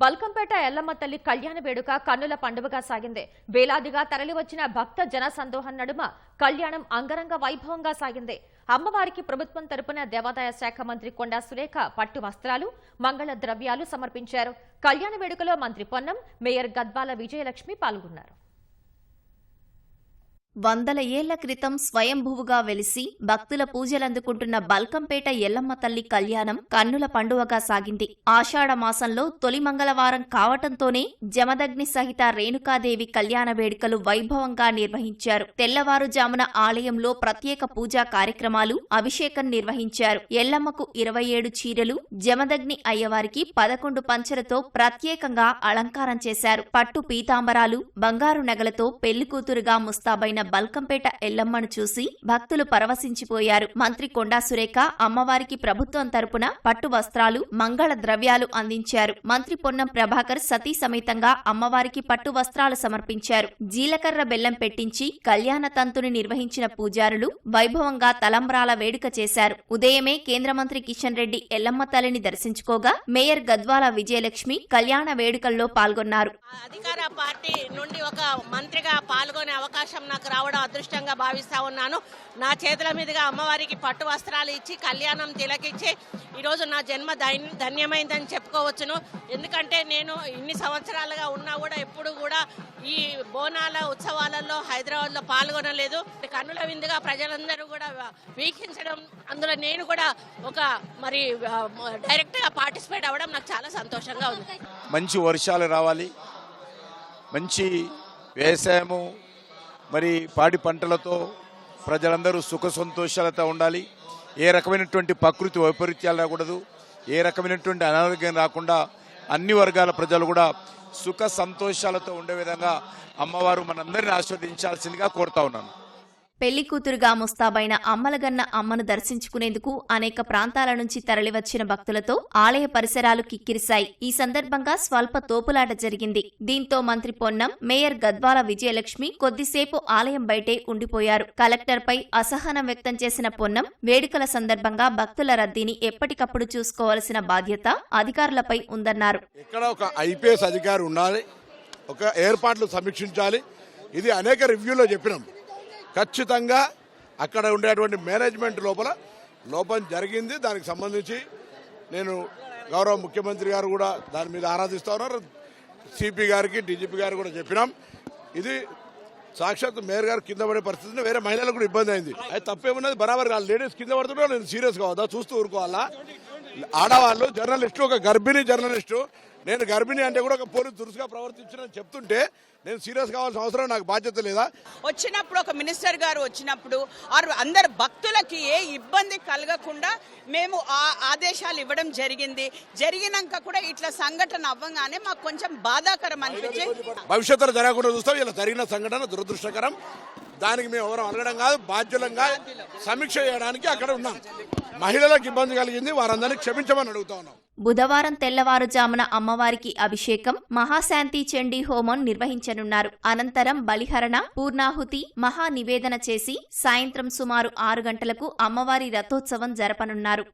బల్కంపేట ఎల్లమ్మ తల్లి కళ్యాణ వేడుక కన్నుల పండుగగా సాగింది. వేలాదిగా తరలివచ్చిన భక్త జన సందోహం నడుమ కళ్యాణం అంగరంగ వైభవంగా సాగింది. అమ్మవారికి ప్రభుత్వం తరపున దేవాదాయ శాఖ మంత్రి కొండా సురేఖ పట్టు వస్త్రాలు మంగళ ద్రవ్యాలు సమర్పించారు. కళ్యాణ వేడుకలో మంత్రి పొన్నం మేయర్ గద్వాల విజయలక్ష్మి పాల్గొన్నారు. వందల ఏళ్ళ క్రితం స్వయంభువుగా వెలిసి భక్తుల పూజలందుకుంటున్న బల్కంపేట ఎల్లమ్మ తల్లి కళ్యాణం కన్నుల పండువగా సాగింది. ఆషాఢ మాసంలో తొలి మంగళవారం కావటంతోనే జమదగ్ని సహిత రేణుకాదేవి కళ్యాణ వేడుకలు వైభవంగా నిర్వహించారు. తెల్లవారుజామున ఆలయంలో ప్రత్యేక పూజా కార్యక్రమాలు అభిషేకం నిర్వహించారు. ఎల్లమ్మకు ఇరవై ఏడు చీరలు జమదగ్ని అయ్యవారికి పదకొండు పంచెలతో ప్రత్యేకంగా అలంకారం చేశారు. పట్టు పీతాంబరాలు బంగారు నగలతో పెళ్ళి కూతురుగా ముస్తాబైన బల్కంపేట ఎల్లమ్మను చూసి భక్తులు పరవశించిపోయారు. మంత్రి కొండా సురేఖ అమ్మవారికి ప్రభుత్వం తరపున పట్టు వస్త్రాలు మంగళ ద్రవ్యాలు అందించారు. మంత్రి పొన్నం ప్రభాకర్ సతీ సమేతంగా అమ్మవారికి పట్టు వస్త్రాలు సమర్పించారు. జీలకర్ర బెల్లం పెట్టించి కళ్యాణ తంతుని నిర్వహించిన పూజారులు వైభవంగా తలంబ్రాల వేడుక చేశారు. ఉదయమే కేంద్ర మంత్రి కిషన్ రెడ్డి ఎల్లమ్మ తల్లిని దర్శించుకోగా మేయర్ గద్వాల విజయలక్ష్మి కళ్యాణ వేడుకల్లో పాల్గొన్నారు. అధికార పార్టీ నుండి ఒక మంత్రిగా పాల్గొనే అవకాశం నాకు రావడం అదృష్టంగా భావిస్తా ఉన్నాను. నా చేతుల మీదుగా అమ్మవారికి పట్టు వస్త్రాలు ఇచ్చి కళ్యాణం తిలకిచ్చి ఈరోజు నా జన్మ ధైన్- ధన్యమైందని చెప్పుకోవచ్చును. ఎందుకంటే నేను ఇన్ని సంవత్సరాలుగా ఉన్నా కూడా ఎప్పుడు కూడా ఈ బోనాల ఉత్సవాలలో హైదరాబాద్లో పాల్గొనలేదు. కన్నుల విందుగా ప్రజలందరూ కూడా వీక్షించడం అందులో నేను కూడా ఒక మరి డైరెక్ట్గా పార్టిసిపేట్ అవ్వడం నాకు చాలా సంతోషంగా ఉంది. మంచి వర్షాలు రావాలి. మంచి వ్యవసాయము మరి పాడి పంటలతో ప్రజలందరూ సుఖ సంతోషాలతో ఉండాలి. ఏ రకమైనటువంటి ప్రకృతి వైపరీత్యాలు రాకూడదు. ఏ రకమైనటువంటి అనారోగ్యం రాకుండా అన్ని వర్గాల ప్రజలు కూడా సుఖ సంతోషాలతో ఉండే విధంగా అమ్మవారు మనందరిని ఆస్వాదించాల్సిందిగా కోరుతా ఉన్నాను. పెళ్ళి కూతురుగా ముస్తాబైన అమ్మలగన్న అమ్మను దర్శించుకునేందుకు అనేక ప్రాంతాల నుంచి తరలివచ్చిన భక్తులతో ఆలయ పరిసరాలు కిక్కిరిశాయి. ఈ సందర్భంగా స్వల్ప తోపులాట జరిగింది. దీంతో మంత్రి పొన్నం మేయర్ గద్వాల విజయలక్ష్మి కొద్దిసేపు ఆలయం బయటే ఉండిపోయారు. కలెక్టర్పై అసహనం వ్యక్తం చేసిన పొన్నం వేడుకల సందర్భంగా భక్తుల రద్దీని ఎప్పటికప్పుడు చూసుకోవాల్సిన బాధ్యత అధికారులపై ఉందన్నారు. ఇక్కడ ఒక ఐపీఎస్ అధికారి ఉండాలి. ఒక ఏర్పాట్లు సమీక్షించాలి. ఇది అనేక రివ్యూలో చెప్పినాం. ఖచ్చితంగా అక్కడ ఉండేటువంటి మేనేజ్మెంట్ లోపల లోపం జరిగింది. దానికి సంబంధించి నేను గౌరవ ముఖ్యమంత్రి గారు కూడా దాని మీద ఆరాధిస్తా ఉన్నారు. సిపి గారికి డీజీపీ గారు కూడా చెప్పినాం. ఇది సాక్షాత్ మేయర్ గారు కింద పడే పరిస్థితి వేరే మహిళలకు కూడా ఇబ్బంది అయింది. అది తప్పేమున్నది? బరాబర్ కాదు. లేడీస్ కింద పడుతుంటే నేను సీరియస్ కావద్దా? చూస్తూ ఊరుకోవాలా? ఆడవాళ్ళు జర్నలిస్టు ఒక గర్భిణీ జర్నలిస్టు నేను గర్భిణి అంటే కూడా ఒక పోలీసు దురుసుగా ప్రవర్తించిన చెప్తుంటే నేను సీరియస్ కావాల్సిన అవసరం నాకు బాధ్యత లేదా? వచ్చినప్పుడు ఒక మినిస్టర్ గారు వచ్చినప్పుడు ఆరు అందరు భక్తులకి ఏ ఇబ్బంది కలగకుండా మేము ఆ ఆదేశాలు ఇవ్వడం జరిగింది. జరిగినాక కూడా ఇట్లా సంఘటన అవ్వగానే మాకు కొంచెం బాధాకరం అనిపించి భవిష్యత్తులో జరగకుండా చూస్తాం. ఇలా జరిగిన సంఘటన దురదృష్టకరం. దానికి మేము ఎవరు అడగడం కాదు బాధ్యులంగా సమీక్ష చేయడానికి అక్కడ ఉన్నాం. మహిళలకు ఇబ్బంది కలిగింది వారందరినీ క్షమించమని అడుగుతా ఉన్నాం. బుధవారం తెల్లవారుజామున అమ్మవారికి అభిషేకం మహాశాంతి చండీ హోమం నిర్వహించనున్నారు. అనంతరం బలిహరణ పూర్ణాహుతి మహా నివేదన చేసి సాయంత్రం సుమారు ఆరు గంటలకు అమ్మవారి రథోత్సవం జరపనున్నారు.